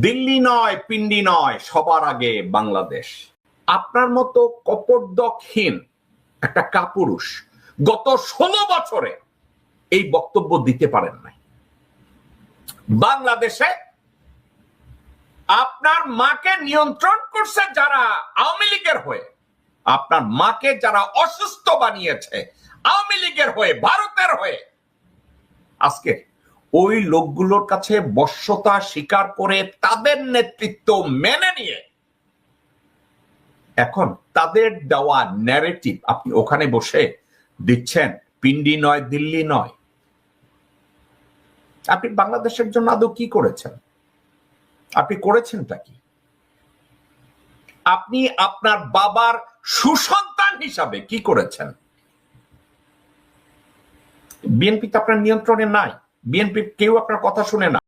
দিল্লি নয়, পিন্ডি নয়, সবার আগে বাংলাদেশ। আপনার মতো কপর্দকহীন একটা কাপুরুষ গত ষোলো বছরে এই বক্তব্য দিতে পারেন নাই। বাংলাদেশে আপনার মাকে নিয়ন্ত্রণ করছে যারা আওয়ামী লীগের হয়ে, আপনার মাকে যারা অসুস্থ বানিয়েছে আওয়ামী লীগের হয়ে, ভারতের হয়ে। আজকে ওই লোকগুলোর কাছে বশ্যতা স্বীকার করে তাদের নেতৃত্ব মেনে নিয়ে। এখন তাদের দেওয়া ন্যারেটিভ আপনি ওখানে বসে দিচ্ছেন, পিন্ডি নয়, দিল্লি নয়। আপনি বাংলাদেশের জন্য আদৌ কি করেছেন? আপনি করেছেনটা কি? আপনি আপনার বাবার সুসন্তান হিসাবে কি করেছেন? বিএনপি তো আপনার নিয়ন্ত্রণে নাই। বিএনপি কেউ আপনার কথা শুনে না।